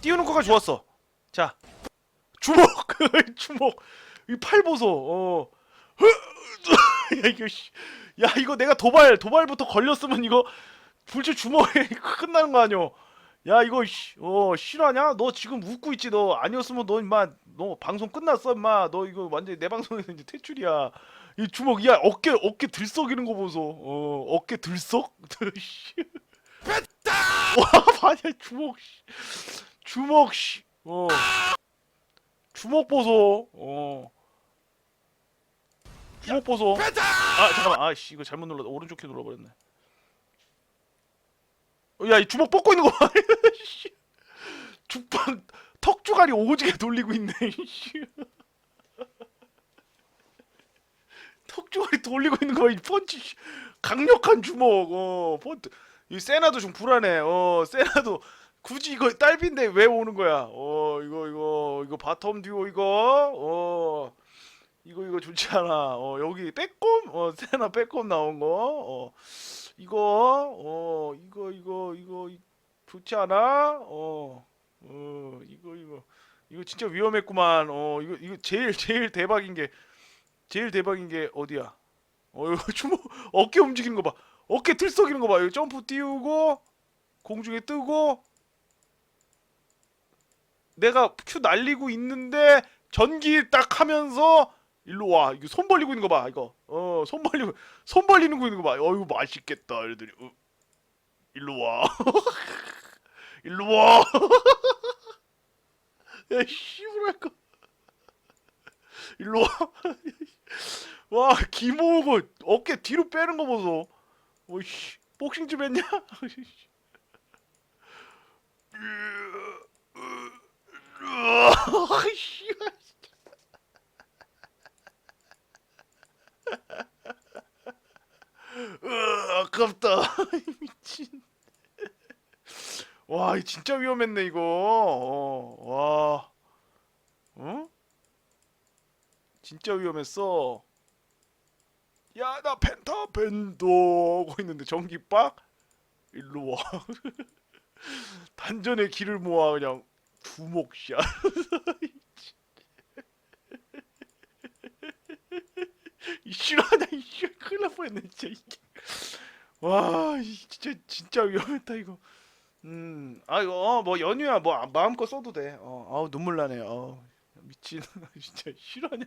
띄우는 거가 좋았어. 자, 주먹, 주먹. 이 팔 보소. 어. 야 이거 씨. 야 이거 내가 도발 도발부터 걸렸으면 이거 불체 주먹에 끝나는 거 아니야? 야 이거 씨, 어 실화냐? 너 지금 웃고 있지 너 아니었으면 너 임마 너 방송 끝났어 임마 너 이거 완전히 내 방송에서 이제 퇴출이야 이 주먹 야 어깨 어깨 들썩이는 거 보소 어 어깨 들썩 씨. 와 봐냐 주먹 씨. 주먹 씨 어 주먹 보소 어 주먹 보소 아 잠깐만 아씨 이거 잘못 눌렀다 오른쪽 키 눌러버렸네 어, 야이 주먹 뻗고 있는 거 봐. 씨. 죽방 턱주가리 오지게 돌리고 있네. 씨. 턱주가리 돌리고 있는 거 봐. 이 펀치 씨. 강력한 주먹. 어 펀트. 이 세나도 좀 불안해. 어 세나도 굳이 이거 딸빈데 왜 오는 거야? 어 이거 이거 이거 바텀 듀오 이거 어 이거 이거 좋지 않아. 어 여기 빼꼼 어 세나 빼꼼 나온 거. 어 이거 어 이거 이거 이거 이- 좋지 않아? 어. 어 이거 이거 이거 진짜 위험했구만. 어 이거 이거 제일 제일 대박인 게 제일 대박인 게 어디야? 어 이거 주먹 어깨 움직이는 거 봐. 어깨 들썩이는 거 봐. 이거 점프 띄우고 공중에 뜨고 내가 큐 날리고 있는데 전기 딱 하면서 일로 와. 이거 손 벌리고 있는 거 봐. 이거. 어, 손 벌리고 손 벌리는 거 있는 거 봐. 어이구 맛있겠다. 애들이. 어, 일로 와. 일로 와. 야, 씨부랄 거. 일로 와. 와, 기모으고 어깨 뒤로 빼는 거 보소. 어이씨, 복싱 좀 했냐? 아이씨. 으, 아깝다. 미친. 와, 이 진짜 위험했네 이거. 어, 와. 어? 진짜 위험했어. 야, 나 펜타 펜도 하고 있는데 전기빡? 일로 와. 단전에 기를 모아 그냥 두목샷. 이 실화냐 이씨 큰일 날 뻔했네 진짜 이게. 와이 진짜 진짜 위험했다 이거. 음 아 이거 어, 뭐 연유야 뭐 아, 마음껏 써도 돼 어 아우 눈물 나네. 어 미친 진짜 실화냐